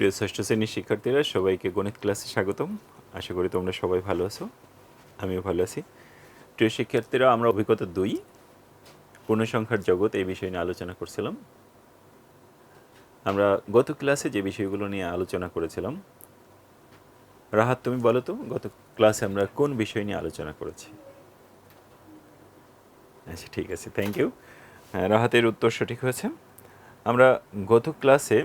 প্রিয় ষষ্ঠ শ্রেণির শিক্ষার্থীরা, সবাইকে গণিত ক্লাসে স্বাগতম। আশা করি তোমরা সবাই ভালো আছো। আমিও ভালো আছি। প্রিয় শিক্ষার্থীরা, আমরা অভিজ্ঞতা দুই, পূর্ণসংখ্যার জগৎ এই বিষয় নিয়ে আলোচনা করছিলাম। আমরা গত ক্লাসে যে বিষয়গুলো নিয়ে আলোচনা করেছিলাম, রাহাত, তুমি বলো তো, গত ক্লাসে আমরা কোন বিষয় নিয়ে আলোচনা করেছি? আচ্ছা ঠিক আছে থ্যাংক ইউ রাহাতের উত্তর সঠিক হয়েছে। আমরা গত ক্লাসে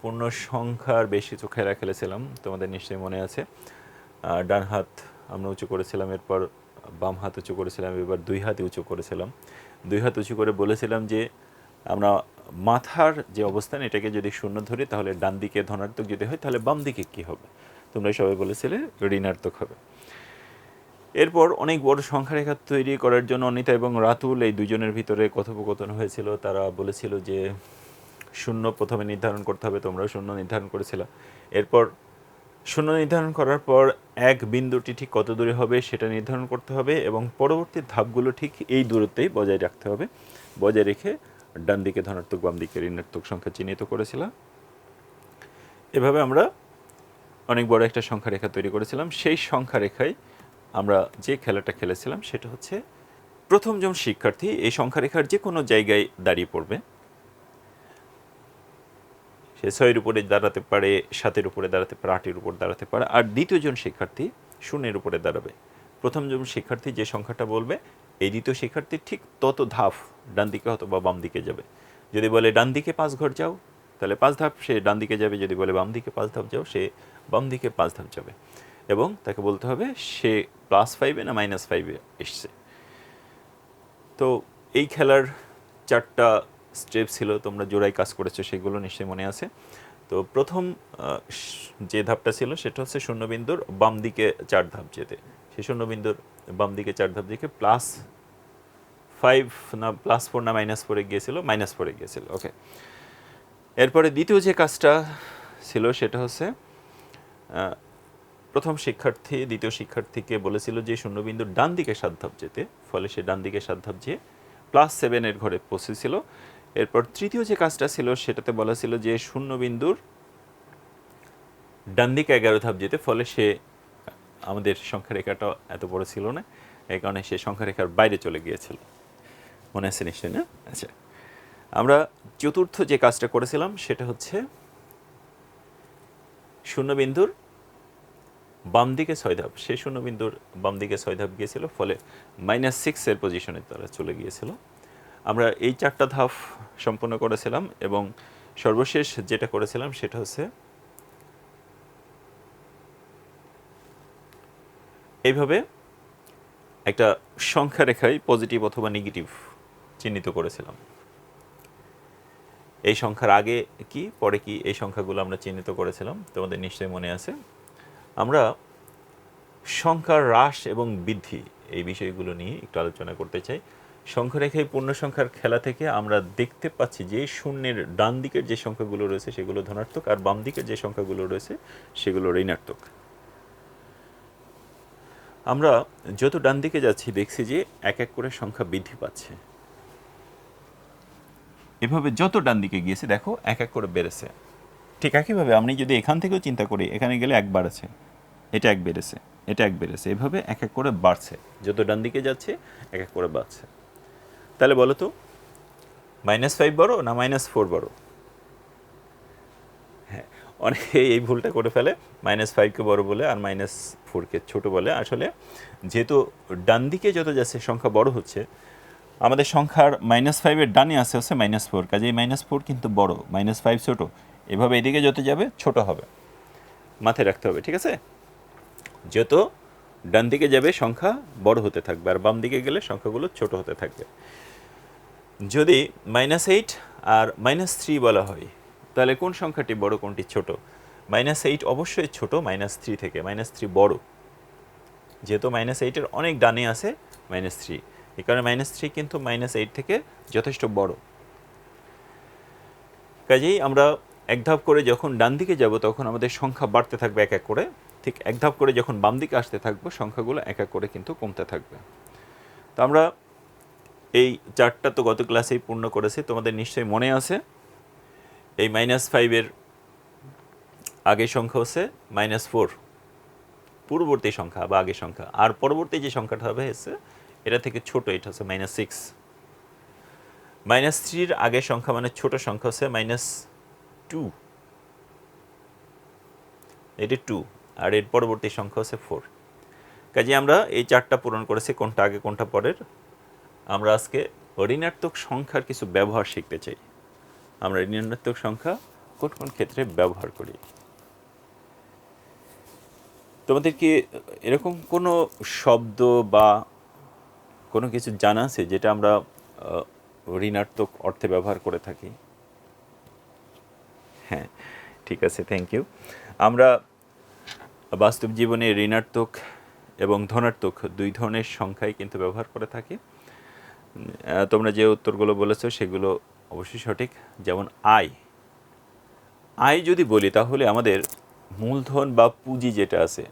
পূর্ণ সংখ্যার বেশি চোখেরা খেলেছিলাম তোমাদের নিশ্চয়ই মনে আছে। ডান হাত আমরা উঁচু করেছিলাম, এরপর বাম হাত উঁচু করেছিলাম, এবার দুই হাতে উঁচু করেছিলাম। দুই হাত উঁচু করে বলেছিলাম যে, আমরা মাথার যে অবস্থান, এটাকে যদি শূন্য ধরি, তাহলে ডান দিকে ধনাত্মক যদি হয়, তাহলে বাম দিকে কী হবে? তোমরা সবাই বলেছিলে ঋণাত্মক হবে। এরপর অনেক বড় সংখ্যা রেখা তৈরি করার জন্য অনিতা এবং রাতুল এই দুজনের ভিতরে কথোপকথন হয়েছিল। তারা বলেছিল যে শূন্য প্রথমে নির্ধারণ করতে হবে, তোমরাও শূন্য নির্ধারণ করেছিল। এরপর শূন্য নির্ধারণ করার পর এক বিন্দুটি ঠিক কত দূরে হবে সেটা নির্ধারণ করতে হবে এবং পরবর্তী ধাপগুলো ঠিক এই দূরত্বেই বজায় রাখতে হবে। বজায় রেখে ডান দিকে ধনাত্মক, বাম দিকে ঋণাত্মক সংখ্যা চিহ্নিত করেছিলাম। এভাবে আমরা অনেক বড় একটা সংখ্যা রেখা তৈরি করেছিলাম। সেই সংখ্যা রেখায় আমরা যে খেলাটা খেলেছিলাম সেটা হচ্ছে প্রথম জন শিক্ষার্থী এই সংখ্যা রেখার যে কোনো জায়গায় দাঁড়িয়ে পড়বে। সে ছয়ের উপরে দাঁড়াতে পারে, সাতের উপরে দাঁড়াতে পারে, আটের উপর দাঁড়াতে পারে। আর দ্বিতীয় জন শিক্ষার্থী শূন্যের উপরে দাঁড়াবে। প্রথম জন শিক্ষার্থী যে সংখ্যাটা বলবে, এই দ্বিতীয় শিক্ষার্থী ঠিক তত ধাপ ডান দিকে অথবা বাম দিকে যাবে। যদি বলে ডান দিকে পাঁচ ঘর যাও, তাহলে পাঁচ ধাপ সে ডান দিকে যাবে। যদি বলে বাম দিকে পাঁচ ধাপ যাও, সে বাম দিকে পাঁচ ধাপ যাবে। এবং তাকে বলতে হবে, সে প্লাস ফাইভে না মাইনাস ফাইভে এসছে। তো এই খেলার চারটা স্টেপ ছিল, তোমরা জোড়ায় কাজ করেছ, সেগুলো নিশ্চয়ই মনে আছে। তো প্রথম যে ধাপটা ছিল, সেটা হচ্ছে শূন্যবিন্দুর বাম দিকে চার ধাপ যেতে। সেই শূন্যবিন্দুর বাম দিকে চার ধাপ দিকে প্লাস ফাইভ না প্লাস ফোর না মাইনাস ফোরে গিয়েছিল মাইনাস ফোরে গিয়েছিল ওকে এরপরে দ্বিতীয় যে কাজটা ছিল, সেটা হচ্ছে প্রথম শিক্ষার্থী, দ্বিতীয় শিক্ষার্থীকে বলেছিল যে শূন্যবিন্দুর ডান দিকে সাত ধাপ যেতে, ফলে সে ডান দিকে সাত ধাপ যেয়ে প্লাস সেভেনের ঘরে পৌঁছেছিল। এরপর তৃতীয় যে কাজটা ছিল, সেটাতে বলা ছিল যে শূন্য বিন্দুর ডান দিকে এগারো ধাপ যেতে, ফলে সে আমাদের সংখ্যা রেখাটা এত বড় ছিল না, এই কারণে সে সংখ্যা রেখার বাইরে চলে গিয়েছিল। মনে আছে নিশ্চয়ই, না? আচ্ছা। আমরা চতুর্থ যে কাজটা করেছিলাম, সেটা হচ্ছে শূন্যবিন্দুর বাম দিকে ছয় ধাপ। সেই শূন্যবিন্দুর বাম দিকে ছয় ধাপ গিয়েছিল, ফলে মাইনাস সিক্সের পজিশনে তারা চলে গিয়েছিল। আমরা এই চারটা ধাপ সম্পন্ন করেছিলাম এবং সর্বশেষ যেটা করেছিলাম সেটা হচ্ছে এইভাবে একটা সংখ্যা রেখায় পজিটিভ অথবা নেগেটিভ চিহ্নিত করেছিলাম। এই সংখ্যার আগে কি, পরে কি এই সংখ্যাগুলো আমরা চিহ্নিত করেছিলাম, তোমাদের নিশ্চয়ই মনে আছে। আমরা সংখ্যার হ্রাস এবং বৃদ্ধি এই বিষয়গুলো নিয়ে একটু আলোচনা করতে চাই। সংখ্যা রেখায় পূর্ণ সংখ্যার খেলা থেকে আমরা দেখতে পাচ্ছি যে শূন্যের ডান দিকের যে সংখ্যাগুলো রয়েছে সেগুলো ধনাত্মক আর বাম দিকের যে সংখ্যাগুলো রয়েছে সেগুলো ঋণাত্মক। আমরা যত ডান দিকে যাচ্ছি দেখছি যে এক এক করে সংখ্যা বৃদ্ধি পাচ্ছে। এভাবে যত ডান দিকে গিয়েছে, দেখো, এক এক করে বেড়েছে। ঠিক একইভাবে আপনি যদি এখান থেকেও চিন্তা করি, এখানে গেলে এক বাড়ছে, এটা এক বেড়েছে, এটা এক বেড়েছে, এভাবে এক এক করে বাড়ছে। যত ডান দিকে যাচ্ছে, এক এক করে বাড়ছে। তাহলে বলো তো মাইনাস ফাইভ বড়ো না মাইনাস ফোর বড়ো? হ্যাঁ অনেকে এই ভুলটা করে ফেলে মাইনাস ফাইভকে বড় বলে আর মাইনাস ফোরকে ছোট বলে। আসলে যেহেতু ডান দিকে যত যাচ্ছে সংখ্যা বড় হচ্ছে, আমাদের সংখ্যার মাইনাস ফাইভের ডানে আসে হচ্ছে মাইনাস ফোর কাজে এই মাইনাস ফোর কিন্তু বড় মাইনাস ফাইভ ছোট। এভাবে এদিকে যত যাবে, ছোট হবে। মাথায় রাখতে হবে, ঠিক আছে? যত ডান দিকে যাবে, সংখ্যা বড় হতে থাকবে। আর বাম দিকে গেলে সংখ্যাগুলো ছোট হতে থাকবে। যদি মাইনাস এইট আর মাইনাস থ্রি বলা হয়, তাহলে কোন সংখ্যাটি বড়, কোনটি ছোট? মাইনাস এইট অবশ্যই ছোট মাইনাস থ্রি থেকে মাইনাস থ্রি বড়। যেহেতু মাইনাস এইটের অনেক ডানে আছে মাইনাস থ্রি এই কারণে মাইনাস থ্রি কিন্তু মাইনাস এইট থেকে যথেষ্ট বড়। কাজেই আমরা এক ধাপ করে যখন ডান দিকে যাব, তখন আমাদের সংখ্যা বাড়তে থাকবে এক এক করে। ঠিক এক ধাপ করে যখন বাম দিকে আসতে থাকব, সংখ্যাগুলো এক এক করে কিন্তু কমতে থাকবে। তো আমরা এই চারটা তো গত ক্লাসেই পূর্ণ করেছি, তোমাদের নিশ্চয়ই মনে আছে। এই মাইনাস ফাইভের আগের সংখ্যা হচ্ছে মাইনাস ফোর পূর্ববর্তী সংখ্যা বা আগের সংখ্যা। আর পরবর্তী যে সংখ্যাটা হবে হচ্ছে, এটা থেকে ছোট, এটা হচ্ছে মাইনাস সিক্স মাইনাস থ্রির আগের সংখ্যা মানে ছোট সংখ্যা হচ্ছে মাইনাস টু এটি টু আর এর পরবর্তী সংখ্যা হচ্ছে ফোর কাজে আমরা এই চারটা পূরণ করেছি, কোনটা আগে, কোনটা পরের। আমরা আজকে ঋণাত্মক সংখ্যার কিছু ব্যবহার শিখতে চাই। আমরা ঋণাত্মক সংখ্যা কোন কোন ক্ষেত্রে ব্যবহার করি? তোমাদের কি এরকম কোনো শব্দ বা কোনো কিছু জানা আছে যেটা আমরা ঋণাত্মক অর্থে ব্যবহার করে থাকি? হ্যাঁ ঠিক আছে থ্যাংক ইউ আমরা বাস্তব জীবনে ঋণাত্মক এবং ধনাত্মক দুই ধরনের সংখ্যাই কিন্তু ব্যবহার করে থাকি। তোমরা যে উত্তরগুলো বলেছ সেগুলো অবশ্যই সঠিক। যেমন আয় আয় যদি বলি, তাহলে আমাদের মূলধন বা পুঁজি যেটা আছে,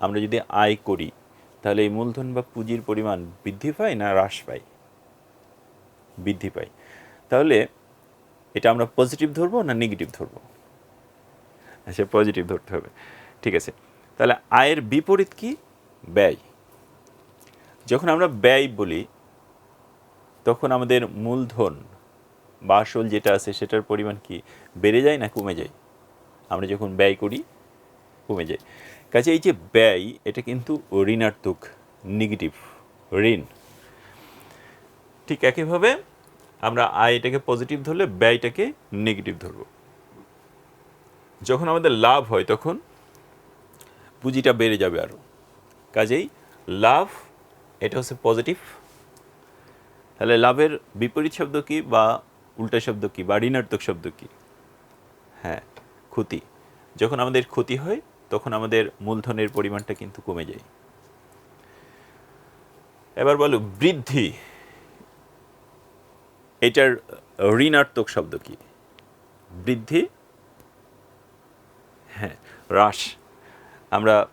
আমরা যদি আয় করি, তাহলে এই মূলধন বা পুঁজির পরিমাণ বৃদ্ধি পায় না হ্রাস পায়? বৃদ্ধি পায়। তাহলে এটা আমরা পজিটিভ ধরবো না নেগেটিভ ধরবো? আচ্ছা পজিটিভ ধরতে হবে। ঠিক আছে। তাহলে আয়ের বিপরীত কি? ব্যয়। যখন আমরা ব্যয় বলি তখন আমাদের মূলধন বা আসল যেটা আছে সেটার পরিমাণ কি? বেড়ে যায় না কমে যায়? আমরা যখন ব্যয় করি, কমে যায়। কাজে এই যে ব্যয়, এটা কিন্তু ঋণাত্মক নেগেটিভ ঋণ। ঠিক একইভাবে আমরা আয় এটাকে পজিটিভ ধরলে, ব্যয়টাকে নেগেটিভ ধরব। যখন আমাদের লাভ হয় তখন পুঁজিটা বেড়ে যাবে আরও কাজেই লাভ, এটা হচ্ছে পজিটিভ তাহলে লাভের বিপরীত শব্দ কি বা উল্টা শব্দ কি বা ঋণাত্মক শব্দ কি? হ্যাঁ ক্ষতি। যখন আমাদের ক্ষতি হয়, তখন আমাদের মূলধনের পরিমাণটা কিন্তু কমে যায়। এবার বলো, বৃদ্ধি। এটার ঋণাত্মক শব্দ কি? বৃদ্ধি? হ্যাঁ হ্রাস। আমরা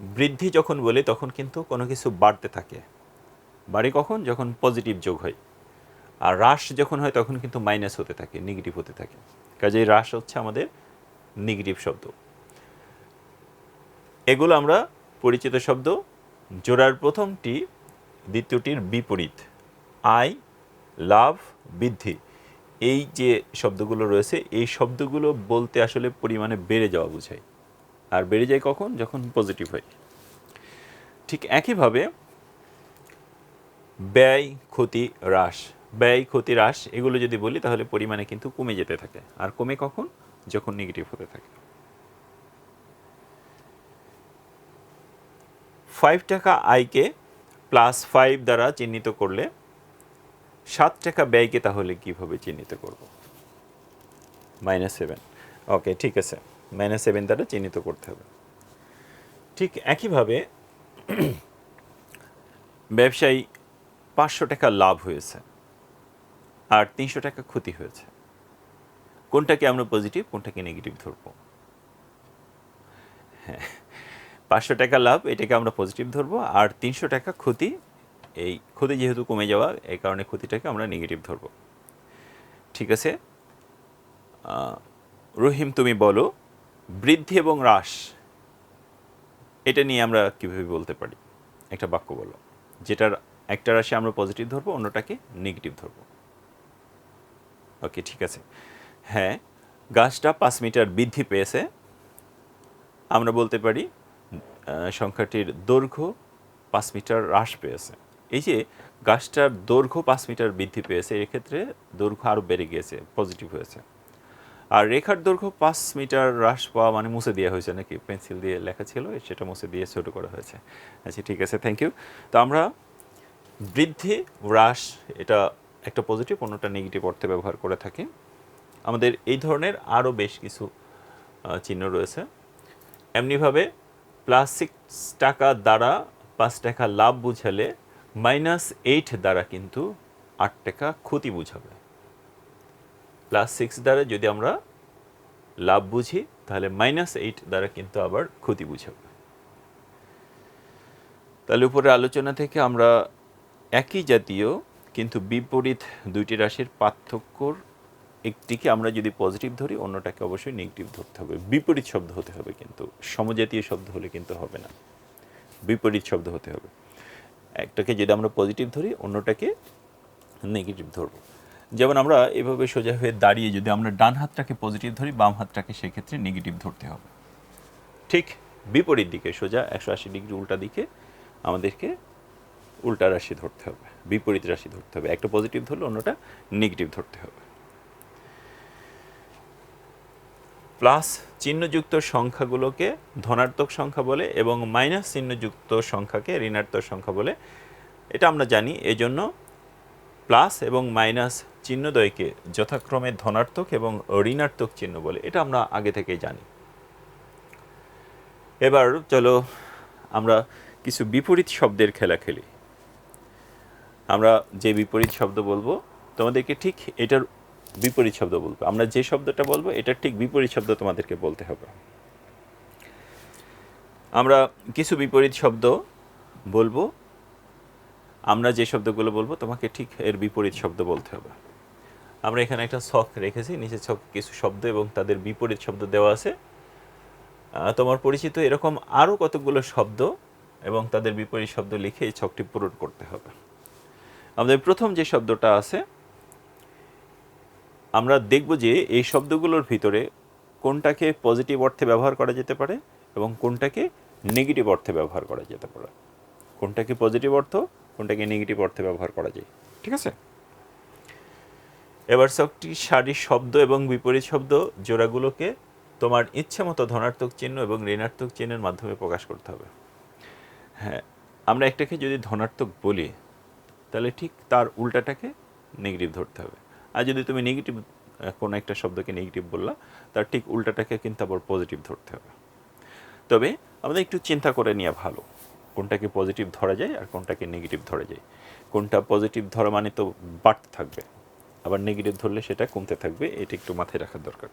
বৃদ্ধি যখন বলি, তখন কিন্তু কোনো কিছু বাড়তে থাকে। বাড়ে কখন? যখন পজিটিভ যোগ হয়। আর হ্রাস যখন হয়, তখন কিন্তু মাইনাস হতে থাকে নেগেটিভ হতে থাকে। কাজেই হ্রাস হচ্ছে আমাদের নেগেটিভ শব্দ। এগুলো আমরা পরিচিত শব্দ। জোড়ার প্রথমটি, দ্বিতীয়টির বিপরীত। আয় লাভ বৃদ্ধি। এই যে শব্দগুলো রয়েছে, এই শব্দগুলো বলতে আসলে পরিমাণে বেড়ে যাওয়া বোঝায়। আর বেড়ে যায় কখন? যখন পজিটিভ হয়। ঠিক একইভাবে ব্যয়, ক্ষতি, হ্রাস। ব্যয়, ক্ষতি, হ্রাস এগুলো যদি বলি তাহলে পরিমাণে কিন্তু কমে যেতে থাকে। আর কমে কখন? যখন নেগেটিভ হতে থাকে। ফাইভ টাকা আয়কে প্লাস ফাইভ দ্বারা চিহ্নিত করলে সাত টাকা ব্যয়কে তাহলে কীভাবে চিহ্নিত করব? মাইনাস সেভেন ওকে ঠিক আছে। মাইনাস সেভেন দ্বারা চিহ্নিত করতে হবে। ঠিক একইভাবে ব্যবসায়ী পাঁচশো টাকা লাভ হয়েছে আর তিনশো টাকা ক্ষতি হয়েছে। কোনটাকে আমরা পজিটিভ কোনটাকে নেগেটিভ ধরব? হ্যাঁ পাঁচশো টাকা লাভ, এটাকে আমরা পজিটিভ ধরবো আর তিনশো টাকা ক্ষতি, এই ক্ষতি যেহেতু কমে যাওয়া এই কারণে ক্ষতিটাকে আমরা নেগেটিভ ধরব। ঠিক আছে? রহিম, তুমি বলো, বৃদ্ধি এবং হ্রাস, এটা নিয়ে আমরা কীভাবে বলতে পারি? একটা বাক্য বলো, যেটার একটা রাশি আমরা পজিটিভ ধরবো, অন্যটাকে নেগেটিভ ধরবো। ওকে ঠিক আছে। হ্যাঁ গাছটা পাঁচ মিটার বৃদ্ধি পেয়েছে। আমরা বলতে পারি সংখ্যাটির দৈর্ঘ্য পাঁচ মিটার হ্রাস পেয়েছে। এই যে গাছটার দৈর্ঘ্য পাঁচ মিটার বৃদ্ধি পেয়েছে, এক্ষেত্রে দৈর্ঘ্য আরও বেড়ে গিয়েছে পজিটিভ হয়েছে। আর রেখার দৈর্ঘ্য পাঁচ মিটার হ্রাস পাওয়া মানে মুছে দেওয়া হয়েছে নাকি? পেন্সিল দিয়ে লেখা ছিল, সেটা মুছে দিয়ে ছোটো করা হয়েছে। আচ্ছা ঠিক আছে থ্যাংক ইউ তো আমরা বৃদ্ধি, হ্রাস, এটা একটা পজিটিভ অন্যটা নেগেটিভ অর্থে ব্যবহার করে থাকি। আমাদের এই ধরনের আরও বেশ কিছু চিহ্ন রয়েছে। এমনিভাবে প্লাস সিক্স টাকা দ্বারা পাঁচ টাকা লাভ বুঝালে মাইনাস এইট দ্বারা কিন্তু আট টাকা ক্ষতি বুঝাবে। প্লাস সিক্স দ্বারা যদি আমরা লাভ বুঝি, তাহলে মাইনাস এইট দ্বারা কিন্তু আবার ক্ষতি বুঝাবে। তাহলে উপরে আলোচনা থেকে আমরা একই জাতীয়, কিন্তু বিপরীত দুইটি রাশির পার্থক্যর একটিকে আমরা যদি পজিটিভ ধরি, অন্যটাকে অবশ্যই নেগেটিভ ধরতে হবে। বিপরীত শব্দ হতে হবে কিন্তু। সমজাতীয় শব্দ হলে কিন্তু হবে না। বিপরীত শব্দ হতে হবে। একটাকে যদি আমরা পজিটিভ ধরি, অন্যটাকে নেগেটিভ ধরবো। যেমন আমরা এভাবে সোজা হয়ে দাঁড়িয়ে যদি আমরা ডান হাতটাকে পজিটিভ ধরি, বাম হাতটাকে সেক্ষেত্রে নেগেটিভ ধরতে হবে। ঠিক বিপরীত দিকে সোজা, একশো আশি ডিগ্রি উল্টা দিকে আমাদেরকে উল্টা রাশি ধরতে হবে, বিপরীত রাশি ধরতে হবে, একটা পজিটিভ ধরলে অন্যটা নেগেটিভ ধরতে হবে। প্লাস চিহ্নযুক্ত সংখ্যাগুলোকে ধনাত্মক সংখ্যা বলে এবং মাইনাস চিহ্নযুক্ত সংখ্যাকে ঋণাত্মক সংখ্যা বলে। এটা আমরা জানি, এজন্য প্লাস এবং মাইনাস চিহ্নদ্বয়কে যথাক্রমে ধনাত্মক এবং ঋণাত্মক চিহ্ন বলে, এটা আমরা আগে থেকেই জানি। এবার চলো আমরা কিছু বিপরীত শব্দের খেলা খেলি। আমরা যে বিপরীত শব্দ বলব, তোমাদেরকে ঠিক এটার বিপরীত শব্দ বলব। আমরা যে শব্দটা বলব, এটার ঠিক বিপরীত শব্দ তোমাদেরকে বলতে হবে। আমরা কিছু বিপরীত শব্দ বলব। আমরা যে শব্দগুলো বলব, তোমাকে ঠিক এর বিপরীত শব্দ বলতে হবে। আমরা এখানে একটা ছক রেখেছি, নিচে ছক কিছু শব্দ এবং তাদের বিপরীত শব্দ দেওয়া আছে। তোমার পরিচিত এরকম আরও কতগুলো শব্দ এবং তাদের বিপরীত শব্দ লিখে এই ছকটি পূরণ করতে হবে। আমাদের প্রথম যে শব্দটা আছে, আমরা দেখব যে এই শব্দগুলোর ভিতরে কোনটাকে পজিটিভ অর্থে ব্যবহার করা যেতে পারে এবং কোনটাকে নেগেটিভ অর্থে ব্যবহার করা যেতে পারে। কোনটাকে পজিটিভ অর্থ, কোনটাকে নেগেটিভ অর্থে ব্যবহার করা যায়। ঠিক আছে? এবার সবটি সারি শব্দ এবং বিপরীত শব্দ জোড়াগুলোকে তোমার ইচ্ছে মতো ধনাত্মক চিহ্ন এবং ঋণাত্মক চিহ্নের মাধ্যমে প্রকাশ করতে হবে। হ্যাঁ আমরা একটাকে যদি ধনাত্মক বলি তাহলে ঠিক তার উল্টাটাকে নেগেটিভ ধরতে হবে। আর যদি তুমি নেগেটিভ কোনো একটা শব্দকে নেগেটিভ বললা, তার ঠিক উল্টাটাকে কিন্তু আবার পজিটিভ ধরতে হবে। তবে আমাদের একটু চিন্তা করে নেওয়া ভালো, কোনটাকে পজিটিভ ধরা যায় আর কোনটাকে নেগেটিভ ধরা যায়। কোনটা পজিটিভ ধরা মানে তো বাড়তে থাকবে, আবার নেগেটিভ ধরলে সেটা কমতে থাকবে, এটা একটু মাথায় রাখার দরকার।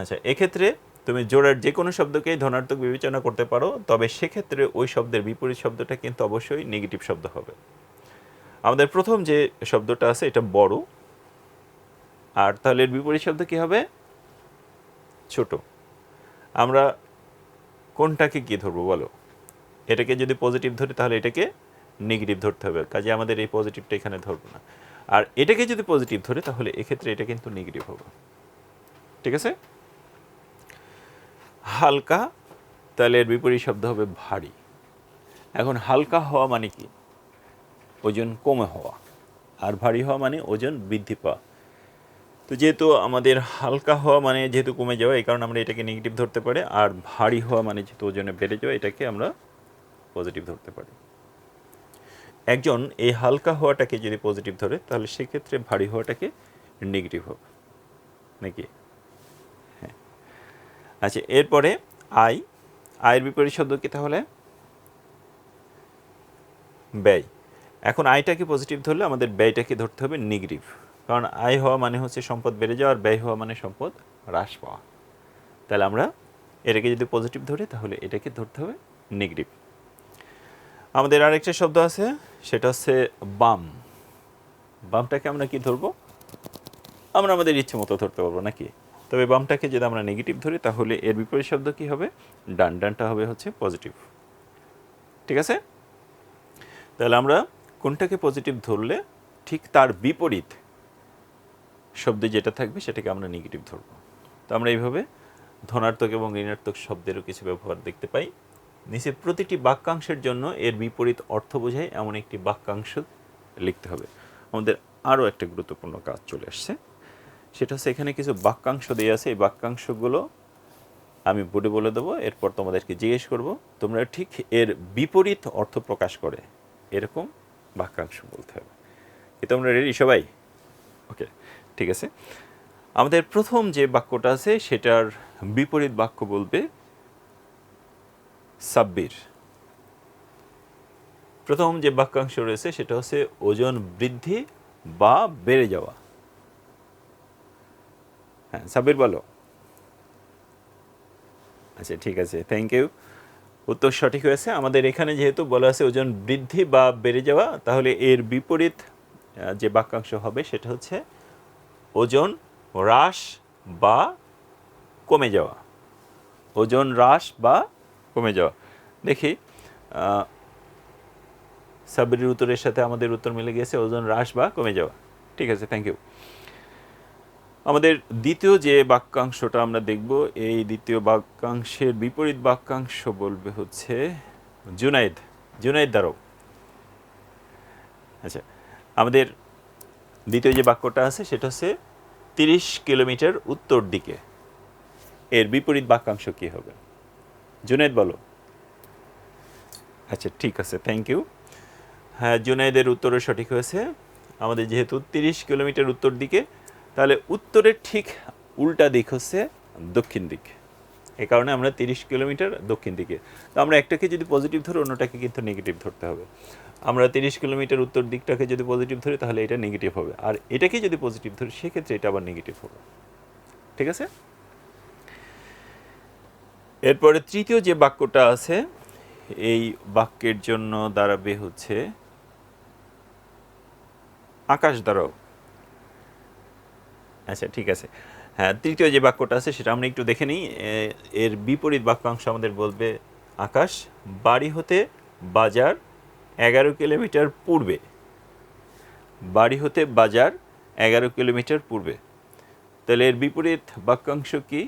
আচ্ছা এক্ষেত্রে তুমি জোড়ার যে কোনো শব্দকেই ধনাত্মক বিবেচনা করতে পারো, তবে সেক্ষেত্রে ওই শব্দের বিপরীত শব্দটা কিন্তু অবশ্যই নেগেটিভ শব্দ হবে। আমাদের প্রথম যে শব্দটা আছে, এটা বড়। আর তাহলে এর বিপরীত শব্দ কি হবে? ছোট। আমরা কোনটাকে কি ধরবো বলো? এটাকে যদি পজিটিভ ধরি, তাহলে এটাকে নেগেটিভ ধরতে হবে। কাজে আমাদের এই পজিটিভটা এখানে ধরবো না। আর এটাকে যদি পজিটিভ ধরে, তাহলে এক্ষেত্রে এটা কিন্তু নেগেটিভ হবে। ঠিক আছে? হালকা, তাহলে এর বিপরীত শব্দ হবে ভারী। এখন হালকা হওয়া মানে কি? ওজন কমে হওয়া। আর ভারী হওয়া মানে ওজন বৃদ্ধি পাওয়া। তো যেহেতু আমাদের হালকা হওয়া মানে যেহেতু কমে যাওয়া, এই কারণে আমরা এটাকে নেগেটিভ ধরতে পারি, আর ভারী হওয়া মানে যেহেতু ওজনে বেড়ে যাওয়া, এটাকে আমরা পজিটিভ ধরতে পারি। একজন এই হালকা হওয়াটাকে যদি পজিটিভ ধরে, তাহলে সেক্ষেত্রে ভারী হওয়াটাকে নেগেটিভ হবে। নাকি? আচ্ছা এরপরে আই আয়ের বিপরীত শব্দ কি তাহলে? ব্যয়। এখন আয়টাকে পজিটিভ ধরলে আমাদের ব্যয়টাকে ধরতে হবে নেগেটিভ কারণ আয় হওয়া মানে হচ্ছে সম্পদ বেড়ে যাওয়া আর ব্যয় হওয়া মানে সম্পদ হ্রাস পাওয়া। তাহলে আমরা এটাকে যদি পজিটিভ ধরি, তাহলে এটাকে ধরতে হবে নেগেটিভ আমাদের আরেকটা শব্দ আছে, সেটা হচ্ছে বাম। বামটাকে আমরা কি ধরবো? আমরা আমাদের ইচ্ছে মতো ধরতে পারব, নাকি? তবে বামটাকে যদি আমরা নেগেটিভ ধরি, তাহলে এর বিপরীত শব্দ কি হবে? ডান ডানটা হবে হচ্ছে পজিটিভ ঠিক আছে? তাহলে আমরা কোনটাকে পজিটিভ ধরলে ঠিক তার বিপরীত শব্দে যেটা থাকবে, সেটাকে আমরা নেগেটিভ ধরবো। তো আমরা এইভাবে ধনাত্মক এবং ঋণাত্মক শব্দেরও কিছু ব্যবহার দেখতে পাই। নিচে প্রতিটি বাক্যাংশের জন্য এর বিপরীত অর্থ বোঝায় এমন একটি বাক্যাংশ লিখতে হবে। আমাদের আরও একটা গুরুত্বপূর্ণ কাজ চলে আসছে। সেটা হচ্ছে এখানে কিছু বাক্যাংশ দেওয়া আছে। এই বাক্যাংশগুলো আমি বোর্ডে বলে দেবো, এরপর তোমাদেরকে জিজ্ঞেস করব, তোমরা ঠিক এর বিপরীত অর্থ প্রকাশ করে। এরকম বাক্যাংশ বলতে হবে। এ তোমরা রেডি সবাই? ওকে ঠিক আছে। আমাদের প্রথম যে বাক্যটা আছে, সেটার বিপরীত বাক্য বলবে সাব্বির। প্রথম যে বাক্যাংশ রয়েছে, সেটা হচ্ছে ওজন বৃদ্ধি বা বেড়ে যাওয়া। হ্যাঁ সাব্বির বলো। আচ্ছা ঠিক আছে থ্যাংক ইউ উত্তর সঠিক হয়েছে। আমাদের এখানে যেহেতু বলা আছে ওজন বৃদ্ধি বা বেড়ে যাওয়া তাহলে এর বিপরীত যে বাক্যাংশ হবে সেটা হচ্ছে ওজন হ্রাস বা কমে যাওয়া। ওজন হ্রাস বা কমে যাওয়া। দেখি আহ, সাবরির উত্তরের সাথে আমাদের উত্তর মিলে গিয়েছে ওজন হ্রাস বা কমে যাওয়া। ঠিক আছে থ্যাংক ইউ আমাদের দ্বিতীয় যে বাক্যাংশটা আমরা দেখব, এই দ্বিতীয় বাক্যাংশের বিপরীত বাক্যাংশ বলবে হচ্ছে জুনাইদ জুনাইদ দারো আচ্ছা আমাদের দ্বিতীয় যে বাক্যটা আছে সেটা হচ্ছে তিরিশ কিলোমিটার উত্তর দিকে। এর বিপরীত বাক্যাংশ কি হবে? জুনাইদ বলো। আচ্ছা ঠিক আছে থ্যাংক ইউ হ্যাঁ জুনাইদের উত্তরও সঠিক হয়েছে। আমাদের যেহেতু তিরিশ কিলোমিটার উত্তর দিকে তাহলে উত্তরের ঠিক উল্টা দিক হচ্ছে দক্ষিণ দিক। এ কারণে আমরা তিরিশ কিলোমিটার দক্ষিণ দিকে। তো আমরা একটাকে যদি পজিটিভ ধরি, অন্যটাকে কিন্তু নেগেটিভ ধরতে হবে। আমরা তিরিশ কিলোমিটার উত্তর দিকটাকে যদি পজিটিভ ধরি, তাহলে এটা নেগেটিভ হবে। আর এটাকে যদি পজিটিভ ধরি, সেক্ষেত্রে এটা আবার নেগেটিভ হবে। ঠিক আছে? এরপরে তৃতীয় যে বাক্যটা আছে, এই বাক্যের জন্য দাঁড়াবে হচ্ছে আকাশ দ্বারাও। আচ্ছা ঠিক আছে। হ্যাঁ তৃতীয় যে বাক্যটা আছে সেটা আমরা একটু দেখে নিই। এর বিপরীত বাক্যাংশ আমাদের বলবে, আকাশ, বাড়ি হতে বাজার এগারো কিলোমিটার পূর্বে। বাড়ি হতে বাজার এগারো কিলোমিটার পূর্বে। তাহলে এর বিপরীত বাক্যাংশ কি?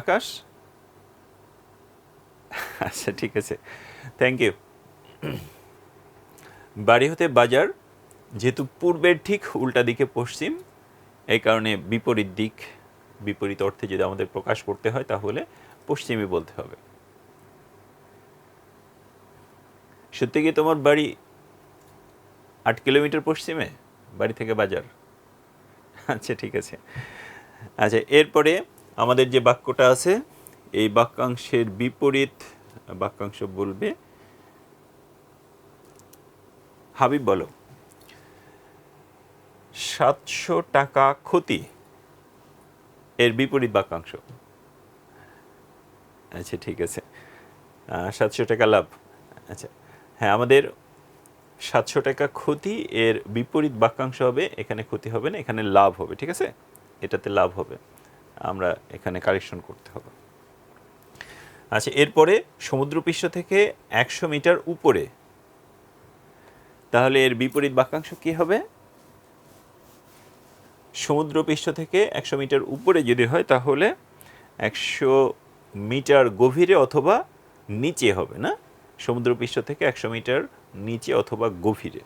আকাশ? আচ্ছা ঠিক আছে। থ্যাংক ইউ বাড়ি হতে বাজার, যেহেতু পূর্বের ঠিক উল্টা দিকে পশ্চিম এই কারণে বিপরীত দিক, বিপরীত অর্থে যদি আমাদের প্রকাশ করতে হয়, তাহলে পশ্চিমে বলতে হবে। সত্যি কি তোমার বাড়ি আট কিলোমিটার পশ্চিমে? বাড়ি থেকে বাজার? আচ্ছা ঠিক আছে। আচ্ছা এরপরে আমাদের যে বাক্যটা আছে, এই বাক্যাংশের বিপরীত বাক্যাংশ বলবে, হাবিব বলো। সাতশো টাকা ক্ষতি। এর বিপরীত বাক্যাংশ। আচ্ছা ঠিক আছে। সাতশো টাকা লাভ। আচ্ছা হ্যাঁ আমাদের সাতশো টাকা ক্ষতি, এর বিপরীত বাক্যাংশ হবে, এখানে ক্ষতি হবে না, এখানে লাভ হবে, ঠিক আছে? এটাতে লাভ হবে। আমরা এখানে কারেকশন করতে হবে। আচ্ছা এরপরে সমুদ্রপৃষ্ঠ থেকে একশো মিটার উপরে। তাহলে এর বিপরীত বাক্যাংশ কি হবে? সমুদ্রপৃষ্ঠ থেকে একশো মিটার উপরে যদি হয়, তাহলে একশো মিটার গভীরে অথবা নিচে হবে না? সমুদ্রপৃষ্ঠ থেকে একশো মিটার নিচে অথবা গভীরে।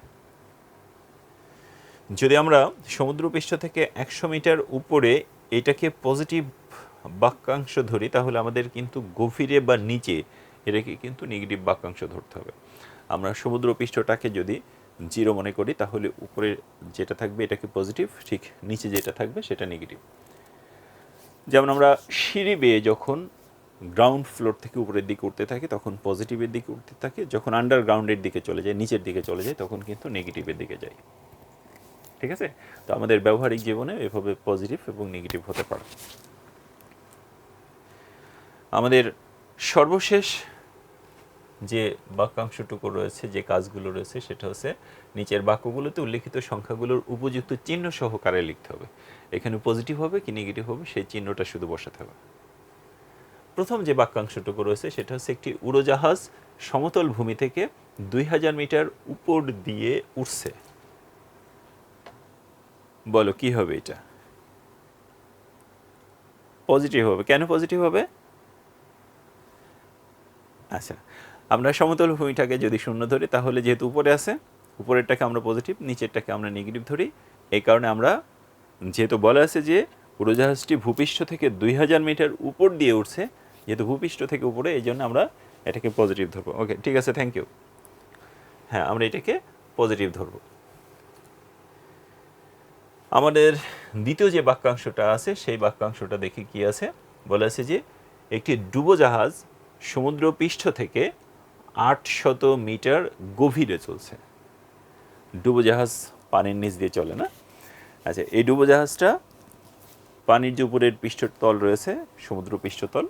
যদি আমরা সমুদ্রপৃষ্ঠ থেকে একশো মিটার উপরে এটাকে পজিটিভ বাক্যাংশ ধরি, তাহলে আমাদের কিন্তু গভীরে বা নিচে এটাকে কিন্তু নেগেটিভ বাক্যাংশ ধরতে হবে। আমরা সমুদ্রপৃষ্ঠটাকে যদি জিরো মনে করি, তাহলে উপরে যেটা থাকবে এটাকে পজিটিভ ঠিক নিচে যেটা থাকবে সেটা নেগেটিভ যেমন আমরা সিঁড়ি বেয়ে যখন গ্রাউন্ড ফ্লোর থেকে উপরের দিকে উঠতে থাকি, তখন পজিটিভের দিকে উঠতে থাকে। যখন আন্ডারগ্রাউন্ডের দিকে চলে যায় নিচের দিকে চলে যায় তখন কিন্তু নেগেটিভের দিকে যায় ঠিক আছে? তো আমাদের ব্যবহারিক জীবনে এভাবে পজিটিভ এবং নেগেটিভ হতে পারে। আমাদের সর্বশেষ যে বাক্যাংশটুকু রয়েছে, যে কাজগুলো রয়েছে, সেটা হচ্ছে নিচের বাক্যগুলোতে উল্লেখিত সংখ্যাগুলোর উপযুক্ত চিহ্ন সহকারে লিখতে হবে। এখানে পজিটিভ হবে কি নেগেটিভ হবে, সেই চিহ্নটা শুধু বসাতে হবে। প্রথম যে বাক্যাংশটুকু রয়েছে, সেটা হচ্ছে একটি উড়োজাহাজ সমতল ভূমি থেকে দুই হাজার মিটার উপর দিয়ে উঠছে বলো, কি হবে এটা? পজিটিভ হবে। কেন পজিটিভ হবে? আচ্ছা আমরা সমতল ভূমিটাকে যদি শূন্য ধরি, তাহলে যেহেতু উপরে আছে, উপরেরটাকে আমরা পজিটিভ নিচেরটাকে আমরা নেগেটিভ ধরি। এই কারণে আমরা যেহেতু বলা আছে যে উড়োজাহাজটি ভূপৃষ্ঠ থেকে দুই হাজার মিটার উপর দিয়ে উঠছে, যেহেতু ভূপৃষ্ঠ থেকে উপরে, এই জন্য আমরা এটাকে পজিটিভ ধরবো। ওকে ঠিক আছে থ্যাংক ইউ হ্যাঁ আমরা এটাকে পজিটিভ ধরবো। আমাদের দ্বিতীয় যে বাক্যাংশটা আছে, সেই বাক্যাংশটা দেখি কি আছে? বলা আছে যে একটি ডুবোজাহাজ সমুদ্র পৃষ্ঠ থেকে আটশত মিটার গভীরে চলছে। ডুবোজাহাজ পানির নিচ দিয়ে চলে না? আচ্ছা এই ডুবোজাহাজটা পানির যে উপরের পৃষ্ঠতল রয়েছে, সমুদ্র পৃষ্ঠতল,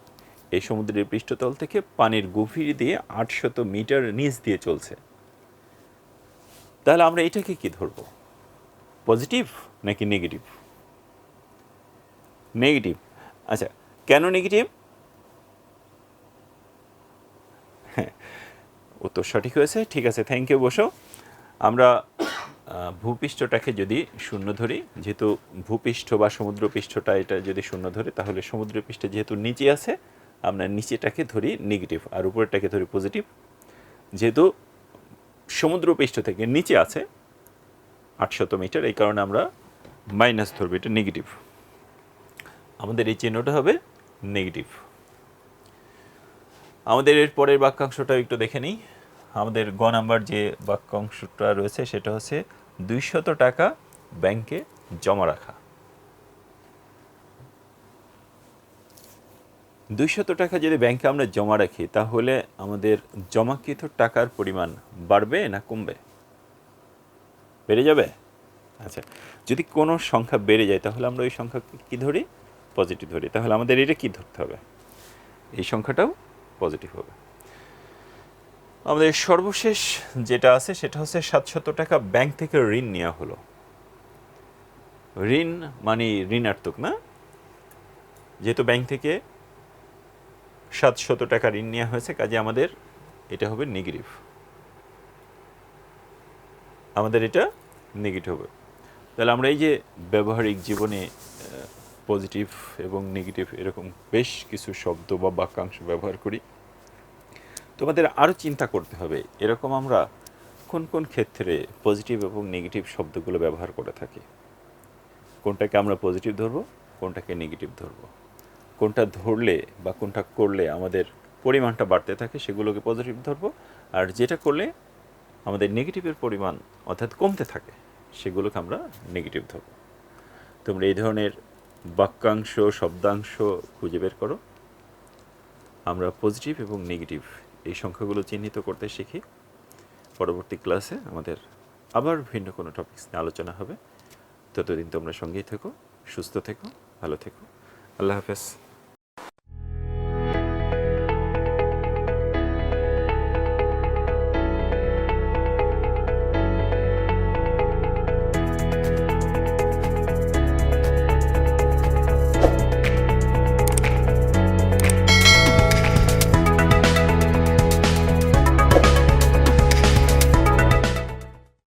এই সমুদ্রের পৃষ্ঠতল থেকে পানির গভীর দিয়ে আটশত মিটার নিচ দিয়ে চলছে। তাহলে আমরা এটাকে কি ধরবো? পজিটিভ নাকি নেগেটিভ? নেগেটিভ। আচ্ছা কেন নেগেটিভ? হ্যাঁ উত্তর সঠিক হয়েছে। ঠিক আছে থ্যাংক ইউ বসো। আমরা ভূপৃষ্ঠটাকে যদি শূন্য ধরি, যেহেতু ভূপৃষ্ঠ বা সমুদ্র পৃষ্ঠটা এটা যদি শূন্য ধরি, তাহলে সমুদ্র পৃষ্ঠে যেহেতু নিচে আছে, আমরা নিচেটাকে ধরি নেগেটিভ আর উপরেরটাকে ধরি পজিটিভ যেহেতু সমুদ্র পৃষ্ঠ থেকে নিচে আছে, আটশত মিটার, এই কারণে আমরা মাইনাস ধরবো, এটা নেগেটিভ আমাদের এই চিহ্নটা হবে নেগেটিভ আমাদের এর পরের বাক্যাংশটা একটু দেখে নিই। আমাদের গ নাম্বার যে বাক্যাংশটা রয়েছে সেটা হচ্ছে দুইশত টাকা ব্যাংকে জমা রাখা। দুইশত টাকা যদি ব্যাংকে আমরা জমা রাখি, তাহলে আমাদের জমাকৃত টাকার পরিমাণ বাড়বে না কমবে? বেড়ে যাবে? আচ্ছা যদি কোনো সংখ্যা বেড়ে যায়, তাহলে আমরা ওই সংখ্যা কী ধরি? পজিটিভ ধরি। তাহলে আমাদের এটা কী ধরতে হবে? এই সংখ্যাটাও পজিটিভ হবে। আমাদের সর্বশেষ যেটা আছে সেটা হচ্ছে সাতশত টাকা ব্যাংক থেকে ঋণ নেওয়া হলো। ঋণ মানে ঋণার্থক, না? যেহেতু ব্যাংক থেকে সাতশত টাকা ঋণ নেওয়া হয়েছে, কাজে আমাদের এটা হবে নেগেটিভ আমাদের এটা নেগেটিভ হবে। তাহলে আমরা এই যে ব্যবহারিক জীবনে পজিটিভ এবং নেগেটিভ এরকম বেশ কিছু শব্দ বা বাক্যাংশ ব্যবহার করি। তোমাদের আরও চিন্তা করতে হবে। এরকম আমরা কোন কোন ক্ষেত্রে পজিটিভ এবং নেগেটিভ শব্দগুলো ব্যবহার করে থাকি? কোনটাকে আমরা পজিটিভ ধরবো, কোনটাকে নেগেটিভ ধরবো? কোনটা ধরলে বা কোনটা করলে আমাদের পরিমাণটা বাড়তে থাকে সেগুলোকে পজিটিভ ধরবো, আর যেটা করলে আমাদের নেগেটিভের পরিমাণ অর্থাৎ কমতে থাকে সেগুলোকে আমরা নেগেটিভ ধরবো। তোমরা এই ধরনের বাক্যাংশ, শব্দাংশ খুঁজে বের করো। আমরা পজিটিভ এবং নেগেটিভ এই সংখ্যাগুলো চিহ্নিত করতে শিখি। পরবর্তী ক্লাসে আমাদের আবার ভিন্ন কোনো টপিকস নিয়ে আলোচনা হবে। ততদিন তোমরা সঙ্গেই থেকো, সুস্থ থেকো, ভালো থেকো। আল্লাহ হাফেজ।